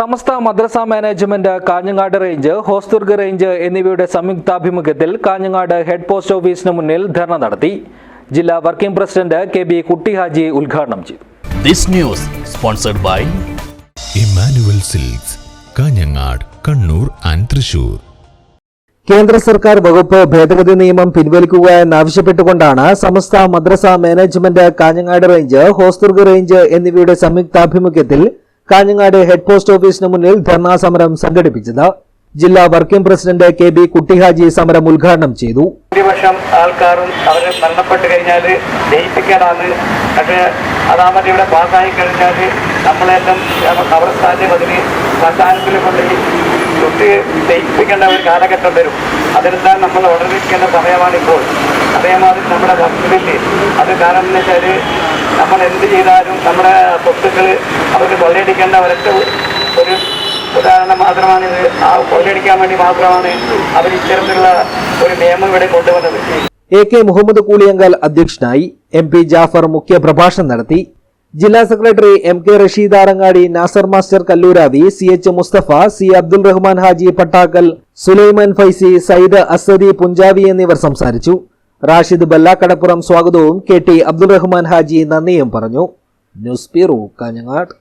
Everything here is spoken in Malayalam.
Samastha Madrasa management Kanhangad range Hosdurg range എന്നിവയുടെ സംയുക്താഭിമുഖ്യത്തിൽ കാഞ്ഞങ്ങാട് ഹെഡ് പോസ്റ്റ് ഓഫീസിന് മുന്നിൽ ധർണ നടത്തി. ജില്ലാ working president K B Kuttihaji ഉദ്ഘാടനം ചെയ്തു. Silks Kanhangad Kannur and Thrissur. കേന്ദ്ര സർക്കാർ വകുപ്പ് ഭേദഗതി നിയമം പിൻവലിക്കുക എന്നാവശ്യപ്പെട്ടുകൊണ്ടാണ് Samastha Madrasa management Kanhangad range Hosdurg range എന്നിവയുടെ സംയുക്താഭിമുഖ്യത്തിൽ കാഞ്ഞങ്ങാട് ഹെഡ് പോസ്റ്റ് ഓഫീസിന് മുന്നിൽ ധർണാ സമരം സംഘടിപ്പിച്ചത് ജില്ലാ working president K B Kuttihaji സമരം ഉദ്ഘാടനം ചെയ്തു. ഭൂരിപക്ഷം ആൾക്കാരും അവർ മരണപ്പെട്ട് കഴിഞ്ഞാൽ ദഹിപ്പിക്കാനാണ്. പക്ഷേ അതാമത് ഇവിടെ പാസ്സായി കഴിഞ്ഞാൽ നമ്മളെല്ലാം കബർസ്ഥാനിൽ അതിന് പ്രസ്ഥാനത്തിൽ കൊണ്ട് തൊട്ട് ദഹിപ്പിക്കേണ്ട ഒരു കാലഘട്ടം വരും. അതിനെന്താ നമ്മൾ ഉടനെ സമയമാണ് ഇപ്പോൾ അതേമാതിരി നമ്മുടെ വസ്തുവിൽ അത് കാരണം എന്ന് വെച്ചാൽ എന്ത് ചെയ്താലും നമ്മുടെ സ്വത്തുക്കൾ അവർക്ക് കൊള്ളയടിക്കേണ്ട അവരൊക്കെ ഒരു ഉദാഹരണം മാത്രമാണിത് ആ കൊള്ളയടിക്കാൻ വേണ്ടി മാത്രമാണ് അവർ ഇത്തരത്തിലുള്ള ഒരു നിയമം ഇവിടെ കൊണ്ടുവന്നത്. എ കെ മുഹമ്മദ് കൂളിയങ്കൽ അധ്യക്ഷനായി എം പി ജാഫർ മുഖ്യ പ്രഭാഷണം നടത്തി. ജില്ലാ secretary M K Rasheed Arangadi Nasar master Kalluravi C H Musthafa C Abdul Rahman Haji Pattakkal Sulaiman Faizy Sayyid Asadi Punchavi എന്നിവർ സംസാരിച്ചു. റാഷിദ് ബല്ലാക്കടപ്പുറം സ്വാഗതവും കെ ടി അബ്ദുറഹ്മാൻ ഹാജി നന്ദിയും പറഞ്ഞു. News bureau Kanhangad.